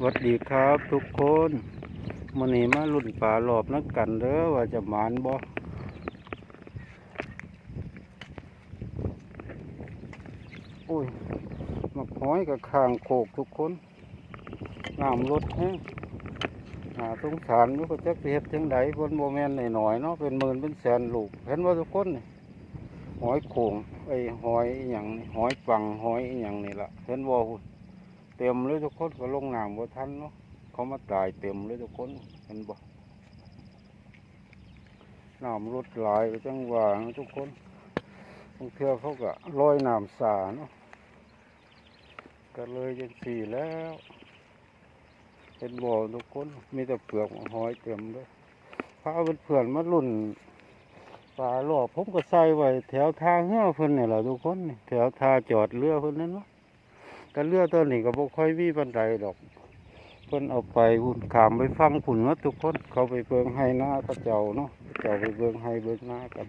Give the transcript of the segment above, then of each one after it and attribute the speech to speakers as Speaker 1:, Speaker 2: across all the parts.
Speaker 1: สวัสดีครับ ทุกคนมันนี้มาลุ่นป่าหลอบนักกันเด้อว่าจะหมานบ่โอ้ยมาห้อยกับข้างโคกทุกคนน้ำรถแห้งหาสงสารอยู่ก็จักสิเฮ็ดจังไดบนโมเมนต์หน่อยๆเนาะเป็นหมื่นเป็นแสนลูกเห็นว่าทุกคนนี่หอยโขงไอ้หอยอย่างหอยปังหอยอย่างนี่ล่ะเห็นบ่หุ่น เต็มเลยทุกคนก็ลงน้ำบ่ทันเนาะเขามาตายเต็มเลยทุกคนเห็นบ่น้ำรถหลายจังหวะนะทุกคนบางเทื่อเขาก็ลอยน้ำสาเนาะก็เลยจังสี่แล้วเห็นบ่ทุกคนมีแต่เปลือกหอยเต็มเลยพาเพื่อนมาลุ่นปลาหลอบผมก็ใส่ไว้แถวทางเฮือเพิ่นนี่แหละทุกคนแถวทาจอดเรือเพิ่นนั่นเนาะ แต่เรือตัวนี้ก็บ่ค่อยมีบันไดดอกเพิ่นเอาไปหุ่นขามไปฟังผุนเนาะทุกคนเขาไปเบิงให้หน้าพระเจ้าเนาะเจ้าไปเบิงให้เบิงหน้ากัน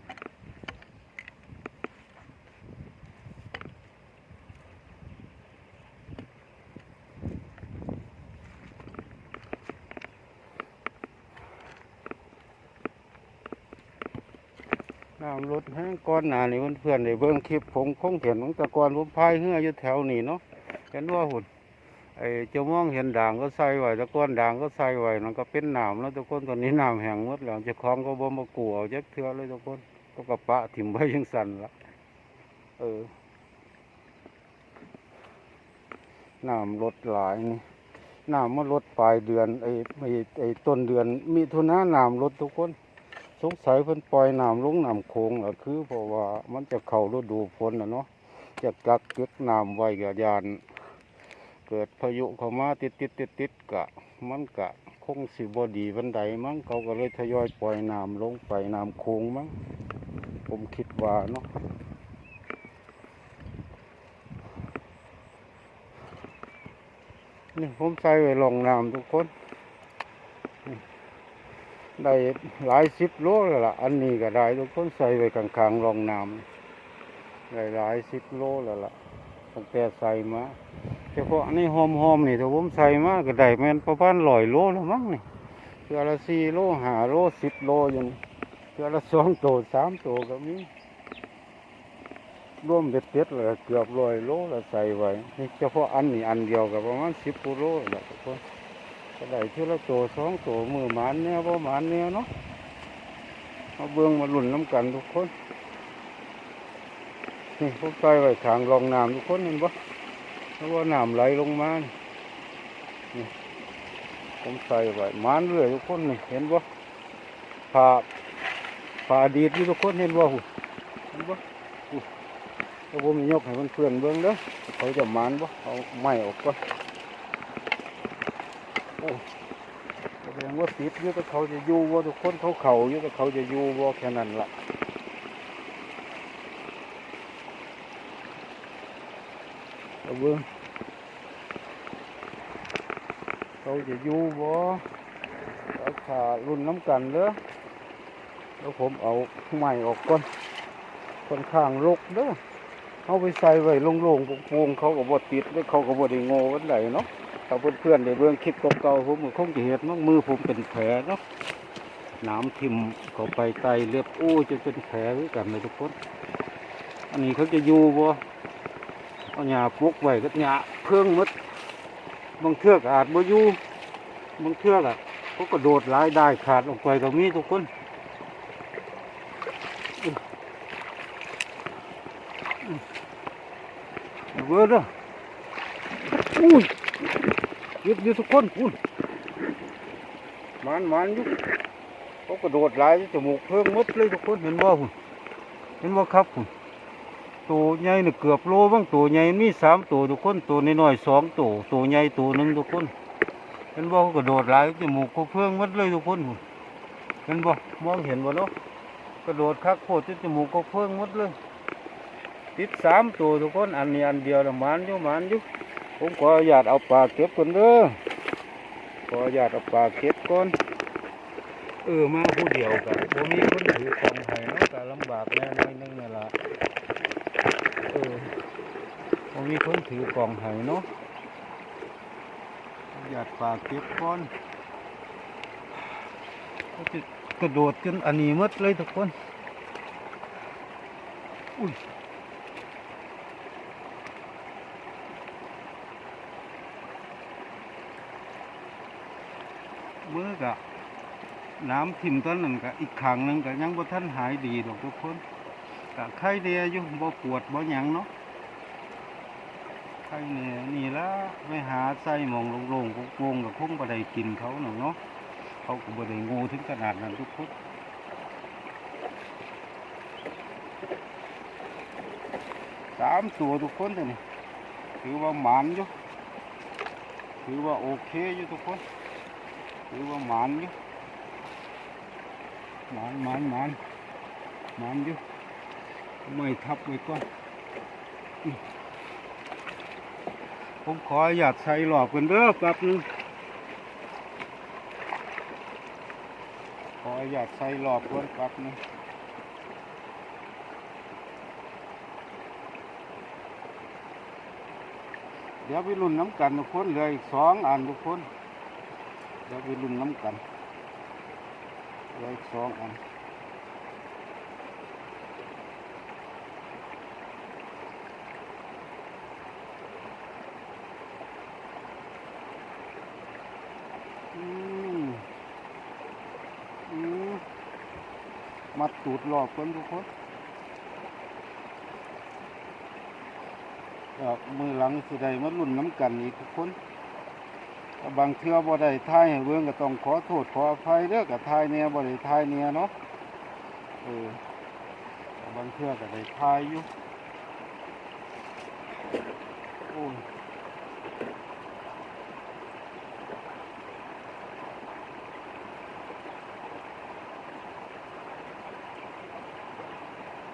Speaker 1: น้ำรถแห้งก้อนหนานี่เพื่อนๆได้เบิ่งคลิปผมคงเห็นตั้งแต่ก่อนผมพายเรืออยู่แถวนี้เนาะ เห็นว่าหุ่นไอ้เจ้ามองเห็นด่างก็ใส่ไว้ตะก้อนด่างก็ใส่ไว้นั่นก็เป็นน้ำแล้วทุกคนตอนนี้น้ำแห้งหมดแล้วเจ้าของก็บ่มากลัวเอาจักเทื่อเลยทุกคนก็กระปะถิ่มไว้ยังสั่นละเออน้ำลดหลายนี่น้ำมันลดปลายเดือนไอ้ไอ้ไอ้ต้นเดือน มีทุนาน้ำลดทุกคนสงสัยเพิ่นปล่อยน้ำลงน้ำโขงล่ะคือเพราะว่ามันจะเข้าฤดูฝนนะเนาะจะกักเก็บน้ำไว้กับยาน เกิดพายุเข้ามาติดติดติดติดกะ มันกะคงสิบดีบันไดมั้งเขาก็เลยทยอยปล่อยน้ำลงไปน้ำโขงมั้งผมคิดว่าเนาะนี่ผมใส่ไว้ลองน้ำทุกคน ได้หลายสิบโลแล้วล่ะ อันนี้ก็ได้ทุกคนใส่ไว้ข้างๆรองน้ำได้หลายสิบโลแล้วล่ะตั้งแต่ใส่มา เฉพาะอันนี้หอมๆนี่ถ้าผมใส่มากก็ได้แมนประมาณร้อยโลแล้วมั้งนี่เทื่อละสี่โลหาโลสิบโลอยู่นี่เทื่อละสองโตสามโตก็มีรวมเบ็ดเต็ดเลยเกือบร้อยโลแล้วใส่ไว้นี่เฉพาะอันนี้อันเดียวก็ประมาณสิบโลแหละทุกคนก็ได้เท่าละตัวสองตัวมือหมานเนี่ยบ่หมานเนี่ยเนาะมาเบิ่งมาหลุ่นน้ำกันทุกคนนี่พวกใส่ไว้ขางรองน้ำทุกคนเห็นบ่ เพราะว่าน้ำไหลลงมานี่นี่ผมใส่ไว้มานเรื่อยทุกคนนี่เห็นบ่ผ่าผ่าดีดทุกคนเห็นบ่หูเห็นบ่หูแล้วผมยกให้เพื่อนเบิ่งเด้อเขาจะมานบ่เอาไม้ออกก่อนโอ้แสดงว่าติดอยู่แต่เขาจะอยู่ว่าทุกคนเขาเขาอยู่แต่เขาจะอยู่ว่าแค่นั้นละ เอาเบิ้งเขาจะอยู่บ่อาขารุ่นน้ำกันเด้อแล้วผมเอาไม้ออกก่อนค่อนข้างรกเด้อเอาไปใส่ไว้โล่งๆโปร่งเขาก็บ่ติดแล้วเขาก็บ่ได้โง่วันไหนเนาะถ้าเพื่อนๆได้เบื้องคลิปเก่าๆผมคงจะเห็นว่ามือผมเป็นแผลเนาะน้ำทิ่มเข้าไปไตเลืออู้จะเป็นแผลด้วยกันเลยทุกคน อันนี้เขาจะอยู่บ่ เอาหญ้าปลูกไว้ก็หญ้าเพิ่งหมดบางเทือกอาจบ่อยู่บางเทือกอะเขาก็โดดหลายได้ขาดลงไปก็มีทุกคนอื้ออื้อเอาเบอร์เด้ออุ้ยยึดยู่ทุกคนคุณมันมันยู่เขากระโดดหลายจมูกเพิ่งหมดเลยทุกคนเห็นบ่คุณเห็นบ่ครับคุณ ตัวใหญ่นี่เกือบโลบ้างตัวใหญ่มีสามตัวทุกคนตัวน้อยๆสองตัวตัวใหญ่ตัวหนึ่งทุกคนเห็นบ่เขากระโดดหลายจมูกเขาเพิ่องหมดเลยทุกคนเห็นบ่มองเห็นบ่เนาะกระโดดคักโคตรจมูกเขาเพิ่องหมดเลยติดสามตัวทุกคนอันนี้อันเดียวละมันอยู่มันอยู่ผมขออนุญาตเอาปลาเก็บก่อนเด้อขออนุญาตเอาปลาเก็บก่อนเออมาผู้เดียวกันผมมีคนถือกองไห้เนาะก็ลำบากแน่น้อยนึงนี่ละ ผมมีคนถือกองไห้เนาะหยาดปากเก็บก้อนก็จะกระโดดกันอันนี้มดเลยทุกคน อุ้ยเมื่อกะน้ำทิ่มต้นหนึ่งกะอีกขังหนึ่งกะยังบ่ทันหายดีดอกทุกคนกะไข้เดียอยู่บ่ปวดบ่หยังเนาะ ไข้เนี่ยนี่ละไปหาใส่หมองโล่งๆโกงๆกับคงบ่ได้กินเขาหนอกเนาะเขาก็บ่ได้งูถึงขนาดนั้นทุกคนสามตัวทุกคนตัวนี้ถือว่าหมานอยู่ถือว่าโอเคอยู่ทุกคนถือว่าหมานอยู่หมานหมานหมานหมานอยู่ไม่ทับไว้ก่อน ผมขออยากใส่หลอบกันเด้อแป๊บนึงขออยากใส่หลอบก่นแป๊บนึงเดี๋ยวไปรุ่นน้ำกันทุกคนเหลืออีกสองอันทุกคนเดี๋ยวไปลุ้นน้ำกันเหลืออีกสองอัน มัดตูดหลอกคนทุกคนเอ่อมือหลังสิได้มาลุ้นน้ำกันอีกทุกคนบางเทื่อบ่ได้ทายให้เบิ่งก็ต้องขอโทษขออภัยเด้อกับทายเนี่ยบ่ได้ทายเนี่ยเนาะเออบางเทื่อก็ได้ทายอยู่โอ้ย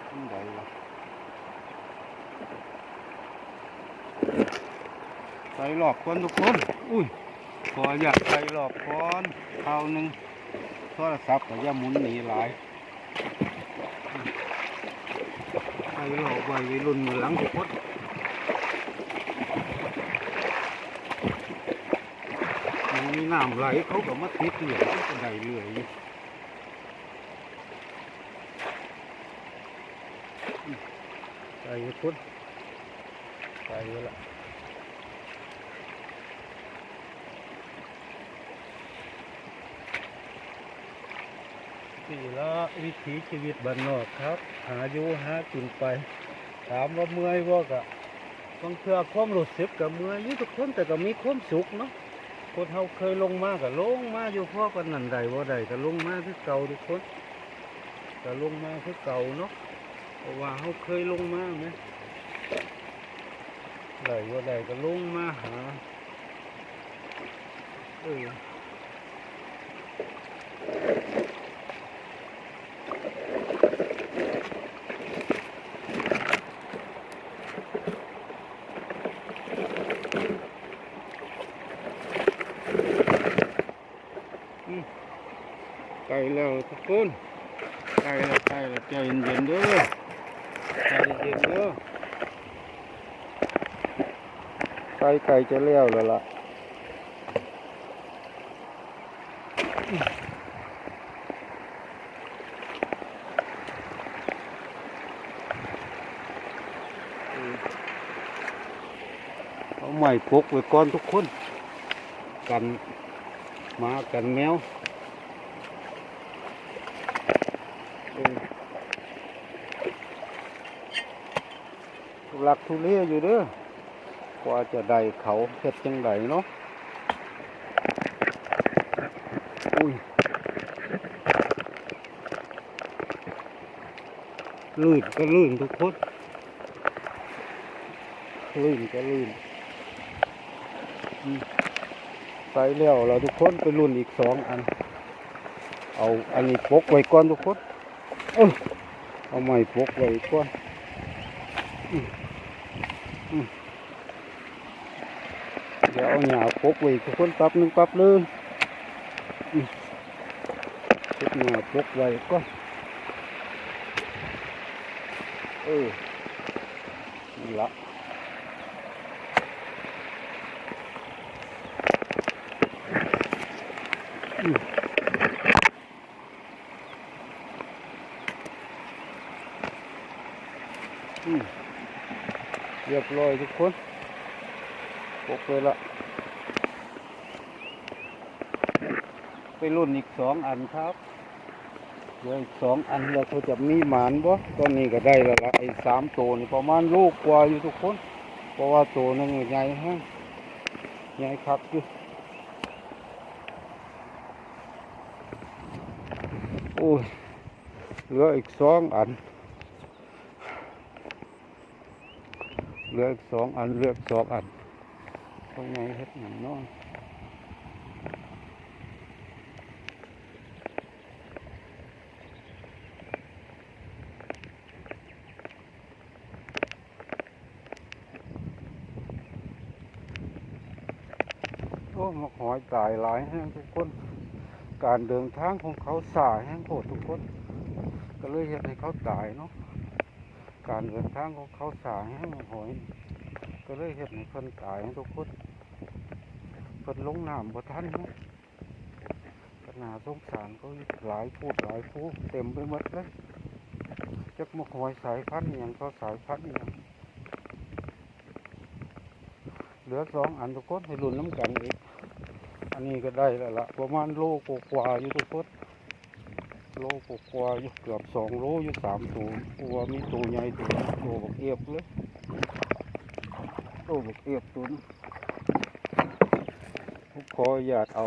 Speaker 1: อันใดวะ ใส่หลอกคนทุกคน อุ้ยขออยากใส่หลอกก่อนครานึงโทรศัพท์ก็อย่าหมุนหนีหลายใส่หลอกไว้วัยรุ่นมือหลังทุกคนมันมีน้ำไหลเขาก็มาติดเหลืองก็ได้เรื่อยอยู่ใส่ทุกคนใส่ละ นี่ละวิถีชีวิตบ้านนอกครับ หาอยู่หากินไป ถามว่าเมื่อยว่ากะบางเทื่อความรู้สึกกับเมื่อยอยู่ทุกคนแต่ก็มีความสุขเนาะคนเฮาเคยลงมาก็ลงมาอยู่พ่อกันนั่นใดว่าใดก็ลงมาคือเก่าทุกคนก็ลงมาคือเก่าเนาะเพราะว่าเฮาเคยลงมาไหมใดว่าใดก็ลงมาหาเออ ไกลแล้วทุก คนไกลแล้วไกลแล้วใจเย็นๆเด้อใจเย็นๆเด้อไกลไกลจะเลี้ยวแล้วล่ะเอาใหม่พกไว้ก่อนทุกคน กันหมากันแมว เออ ทุลักทุเลอยู่เด้อกว่าจะได้เขาเฮ็ดจังไดเนาะอุ้ยลื่นก็ลื่นทุกคนลื่นก็ลื่นอืมไปแล้วเราทุกคนไปรุ่นอีกสองอัน เอาอันนี้ปกไว้ก่อนทุกคน เออเอาไม้ปกไว้ก่อนอืมอืม เดี๋ยวเอาหญ้าปกไว้ทุกคนปั๊บหนึงปั๊บหนึงอืมปกหญ้าปกไว้ก่อนเออนี่ละอืมเรียบร้อยทุกคนปกเลยละ ไปรุ่นอีกสองอันครับเหลืออีกสองอันแล้วเขาจะมีหมานบ่ตอนนี้ก็ได้แล้วละไอ้สามตัวนี่ประมาณลูกกว่าอยู่ทุกคน เพราะว่าตัวหนึงใหญ่ฮะใหญ่ครับอยู่โอ้ยเหลืออีกสองอันเหลืออีกสองอันเหลืออีกสองอันตรงไหนเฮ็ดหนังน้อยโอ้มาหอย ตายหลายแห้งทุกคน การเดินทางของเขาสายแห้งโหดทุกคน ก็เลยเห็นให้เขาตายเนาะการเดินทางของเขาสายแห้งหอยก็เลยเห็นให้คนตายทุกคนเพิ่นลงน้ำบ่ทันเนาะขนาสงสารเขาหลายพูดหลายพูเต็มไปหมดเลยจักมาคอยสายพันธุ์อย่างก็สายพันธุ์อย่างเหลือสองอันทุกคนให้รุ่นน้ำกันอีก อันนี้ก็ได้แล้วละประมาณโลกว่าอยู่ทุกคนโลกว่าอยู่เกือบสองโลอยู่สามตัวตัวมีตัวใหญ่ตัวตัวบกเอียบเลยโอ้บกเอียบตุนผมขออยากเอา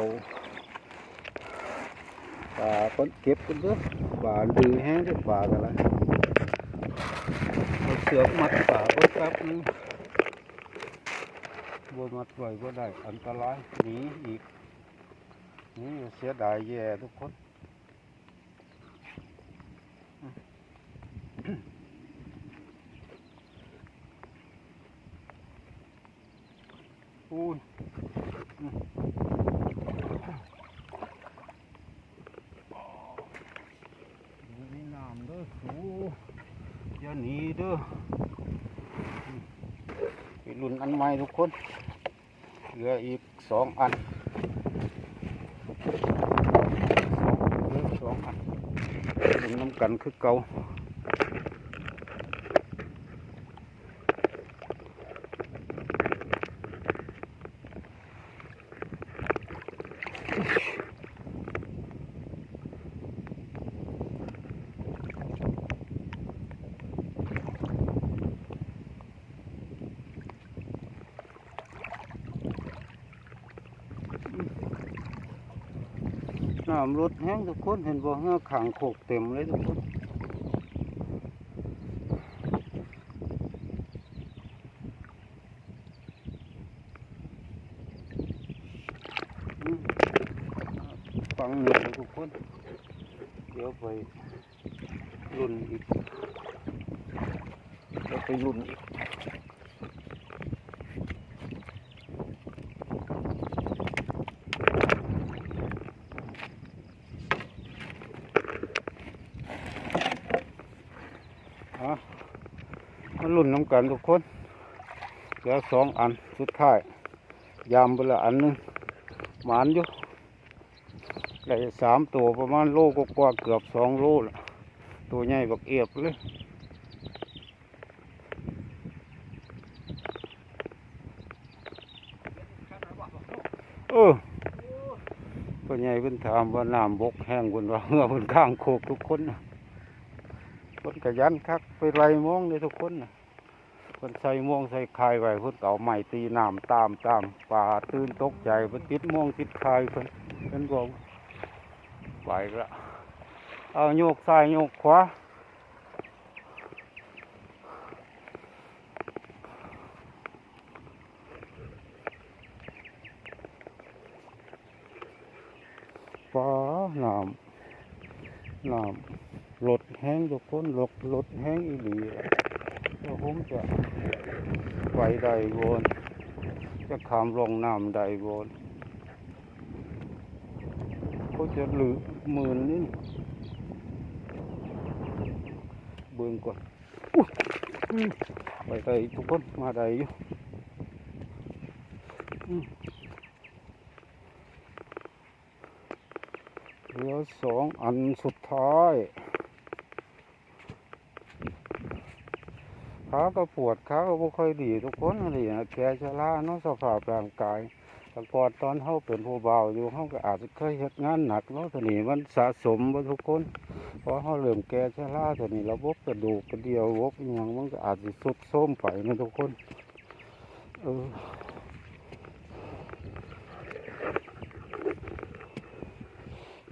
Speaker 1: ปลาก้นเก็บกันเด้อปลาดื้อแห้งด้อปลากันละเอาเสือกมัดปลาไว้แป๊บนึงบัวมัดไว้ก็ได้อันตรายหนีอีก นี่เสียดายแย่ทุกคนอูนนี่น้ำเด้อสูอย่าหนีเด้อไปรุ่นอันใหม่ทุกคน เหลืออีกสองอันสองเหลือสองอัน รุ่นน้ น้ำรถแห้งทุกคนเห็นบ่เหือขังโขกเต็มเลยทุกคนฟังหนึ่งทุกคน เดี๋ยวไปรุ่นอีกเดี๋ยวไปรุ่นอีก มาลุ่นน้ำกันทุกคนเหลือสองอันสุดท้าย ยามไปละอันหนึงหมานอยู่ได้สามตัวประมาณโลกกว่าเกือบสองโลละตัวใหญ่บักเอียบเลยเออตัวใหญ่เพิ่นถามว่าน้ำบกแห้งเพิ่นว่าเหือเพิ่นข้างโคกทุกคนนะคนขยันคักไปไล่มองเลยทุกคนนะ คนใส่ม่วงใส่คายไว้คนเก่าใหม่ตีน้ำตามตามป่าตื่นตกใจคนติดม่วงติดคายคนเป็นบอกไปละเอาโยกซ้ายโยกขวาฟ้าน้ำน้ำรถแห้งทุกคนรถรถแห้งอีหลี ผมจะไปได้โวนจะขามลงน้ำได้โวนก็จะหลือหมื่นนี่เบิ่งก่อนไปได้ทุกคนมาได้อยู่อืมเหลือสองอันสุดท้าย ขาก็ปวดขาก็บ่ค่อยดีทุกคนนี่นะแกชราเนาะสภาพร่างกายแต่ก่อนตอนเฮาเป็นผู้เบาอยู่เฮาก็อาจจะเคยเฮ็ดงานหนักเนาะทีนี้มันสะสมบ่ทุกคนพอเฮาเริ่มแก่ชราทีนี้ระบบกระดูกกระเดียวระบบอิหยังมันก็อาจสิทรุดโทรมไปนะทุกคนเออ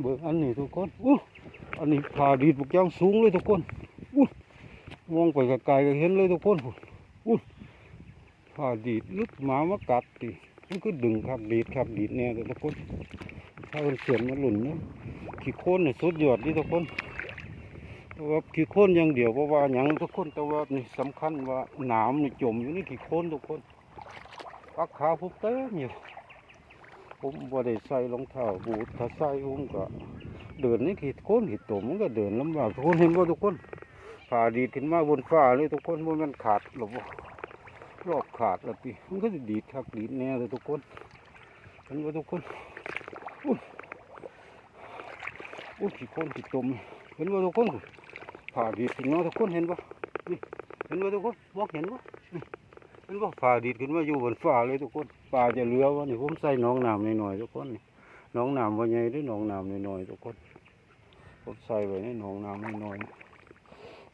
Speaker 1: เบิ่งอันนี้ทุกคนอู้อันนี้ผ่าดีดบุกยางสูงเลยทุกคน มองไปไกลๆก็เห็นเลยทุกคนอุ้ยผ้าดีดลึกหมามากัดติมันก็ดึงครับดีดครับดีดแน่เลยทุกคนถ้าเป็นเขียนมาหลุ่นนะขี้โคนเนี่ยสุดยอดนี่ทุกคนเพราะว่าขี้โคนอย่างเดียวเพราะว่าอย่างทุกคนแต่ว่านี่สำคัญว่าหนามนี่จมอยู่ในขี้โคนทุกคนปักขาผมเต็มอยู่ผมบ่ได้ใส่รองเท้าบูทถ้าใส่ผมก็เดินในขี้โคนขี้ตมมันก็เดินลำบากทุกคนเห็นบ่ทุกคน ผ่าดีดขึ้นมาบนฟ้าเลยทุกคนมันขาดหรอบรอบขาดแล้วพี่มันก็จะดีดทักดีดแน่เลยทุกคนเห็นว่าทุกคนอุ้ยอุ้ยขี้คนขี้ตมเห็นว่าทุกคนผ่าดีดขึ้นมาทุกคนเห็นปะนี่เห็นว่าทุกคนบอกเห็นปะเห็นปะผ่าดีดขึ้นมาอยู่บนฟ้าเลยทุกคนป่าจะเหลือวะนี่ผมใส่น้องน้ำหน่อยๆทุกคนนี่น้องน้ำว่าใหญ่หรือหน้องน้ำหน่อยๆทุกคนผมใส่ไว้ในน้องน้ำหน่อยๆ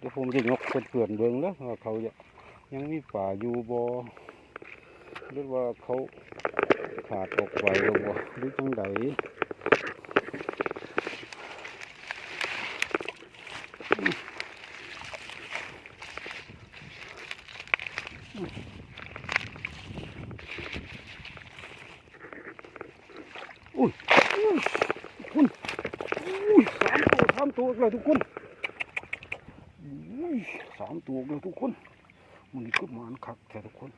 Speaker 1: ดี๋ยวผมจะยกเพื่อนๆเบิ่งแล้วว่าเขาจะยังมีป่าอยู่บ่หรือว่าเขาขาดออกไปหรือบ่หรือจังใดอุ้ยอุ้ยคุณอุ้ยสามตัวสามตัวเลยทุกคน อุ้ยสามตัวเลย ทุกคนมันนี่ก็หมานคักแท้ทุกคน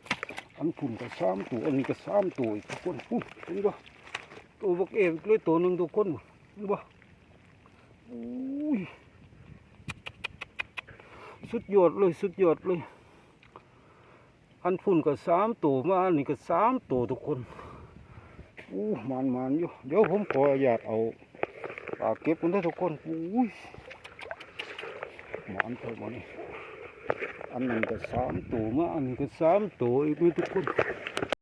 Speaker 1: อันฝุ่นก็สามตัวอันนี้ก็สามตัวอีกทุกคนอู้เห็นบ่ตัวบักเอฟเลยตัวหนึ่งทุกคนเห็นบ่อุ้ยสุดยอดเลยสุดยอดเลย อันฝุ่นก็สามตัวมาอันนี้ก็สามตัวทุกคนอู้มันมันอยู่เดี๋ยวผมขออนุญาตเอาปากเก็บกันได้ทุกคนอุ้ยหมอนเท่าบ่นี่ อันนั้นก็สามตัวมาอันนี้ก็สามตัวอีกไม่ทุกคน